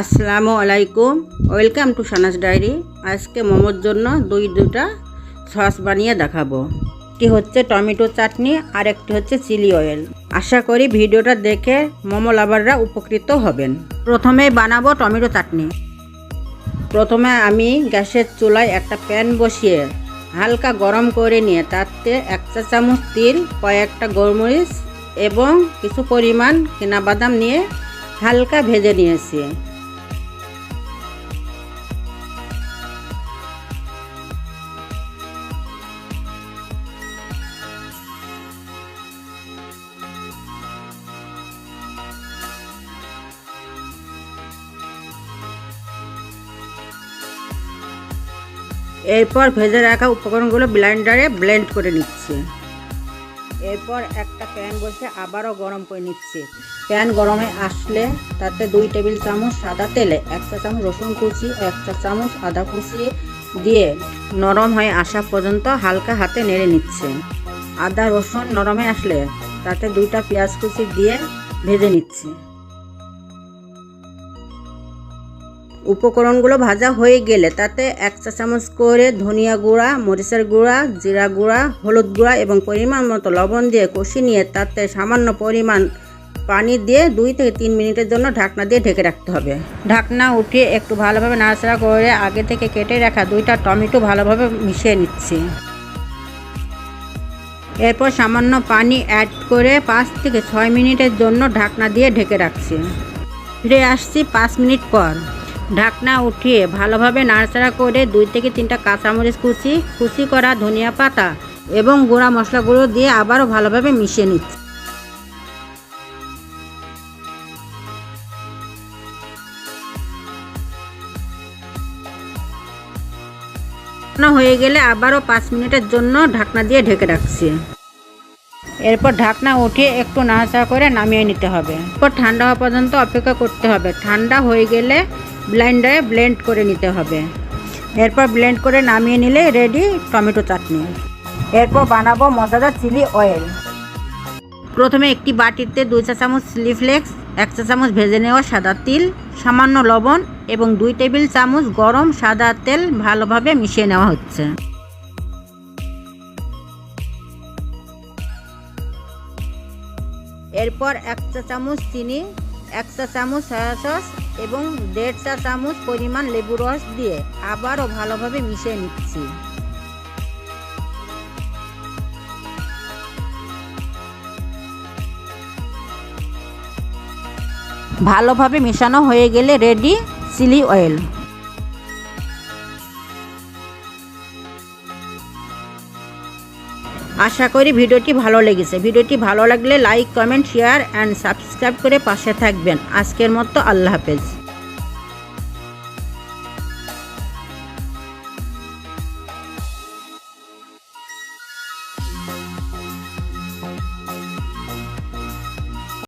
আসসালামু আলাইকুম welcome to Sana's diary. আজকে মোমোর জন্য দুই দুটা সস বানিয়ে দেখাবো। একটি হচ্ছে টমেটো চাটনি, আর একটি হচ্ছে চিলি অয়েল। আশা করি ভিডিওটা দেখে মোমো লাভাররা উপকৃত হবেন। প্রথমেই বানাবো টমেটো চাটনি। প্রথমে আমি গ্যাসের চুলায় একটা প্যান বসিয়ে হালকা গরম করে নিয়ে তাতে এক চা চামচ তিল, কয়েকটা গোলমরিচ এবং কিছু পরিমাণ কেনা বাদাম নিয়ে হালকা ভেজে নিয়েছি। এরপর ভেজে রাখা উপকরণগুলো ব্লেন্ডারে ব্লেন্ড করে নিচ্ছে। এরপর একটা প্যান বসে আবারও গরম করে নিচ্ছে। প্যান গরমে আসলে তাতে দুই টেবিল চামচ সাদা তেলে এক চা চামচ রসুন কুচি এক চা চামচ আদা কুচি দিয়ে নরম হয়ে আসা পর্যন্ত হালকা হাতে নেড়ে নিচ্ছে। আদা রসুন নরমে আসলে তাতে দুইটা পেঁয়াজ কুচি দিয়ে ভেজে নিচ্ছি। উপকরণগুলো ভাজা হয়ে গেলে তাতে এক চা চামচ করে ধনিয়া গুঁড়া, মরিচের গুঁড়া, জিরা গুঁড়া, হলুদ গুঁড়া এবং পরিমাণ মতো লবণ দিয়ে কষি নিয়ে তাতে সামান্য পরিমাণ পানি দিয়ে দুই থেকে তিন মিনিটের জন্য ঢাকনা দিয়ে ঢেকে রাখতে হবে। ঢাকনা উঠিয়ে একটু ভালোভাবে নাড়াচাড়া করে আগে থেকে কেটে রাখা দুইটা টমেটো ভালোভাবে মিশিয়ে নিচ্ছি। এরপর সামান্য পানি অ্যাড করে পাঁচ থেকে ছয় মিনিটের জন্য ঢাকনা দিয়ে ঢেকে রাখছি। ফিরে আসছি পাঁচ মিনিট পর। ঢাকনা উঠিয়ে ভালোভাবে নাড়াচাড়া করে দুই থেকে তিনটা কাঁচামরিচ কুচি কুচি করা ধনিয়া পাতা এবং গুঁড়া মশলাগুলো দিয়ে আবারও ভালোভাবে মিশিয়ে নিচ্ছি। হয়ে গেলে আবারও পাঁচ মিনিটের জন্য ঢাকনা দিয়ে ঢেকে রাখছি। এরপর ঢাকনা উঠিয়ে একটু নাড়াচাড়া করে নামিয়ে নিতে হবে। এরপর ঠান্ডা হওয়া পর্যন্ত অপেক্ষা করতে হবে। ঠান্ডা হয়ে গেলে ব্লেন্ডারে ব্লেন্ড করে নিতে হবে। এরপর ব্লেন্ড করে নামিয়ে নিলে রেডি টমেটো চাটনি। এরপর বানাবো মজাদার চিলি অয়েল প্রথমে একটি বাটিতে দুই চা চামচ চিলি ফ্লেক্স এক চা চামচ ভেজে নেওয়া সাদা তিল, সামান্য লবণ এবং দুই টেবিল চামচ গরম সাদা তেল ভালোভাবে মিশিয়ে নেওয়া হচ্ছে। এরপর এক চা চামচ চিনি এক চা চামচ সয়া সস এবং দেড়টা চামচ পরিমাণ লেবু রস দিয়ে আবারও ভালোভাবে মিশিয়ে নিচ্ছি। ভালোভাবে মেশানো হয়ে গেলে রেডি চিলি অয়েল আশা করি ভিডিওটি ভালো লেগেছে। ভিডিওটি ভালো লাগলে like, comment share and subscribe করে পাশে থাকবেন। আজকের মতো আল্লাহ হাফেজ।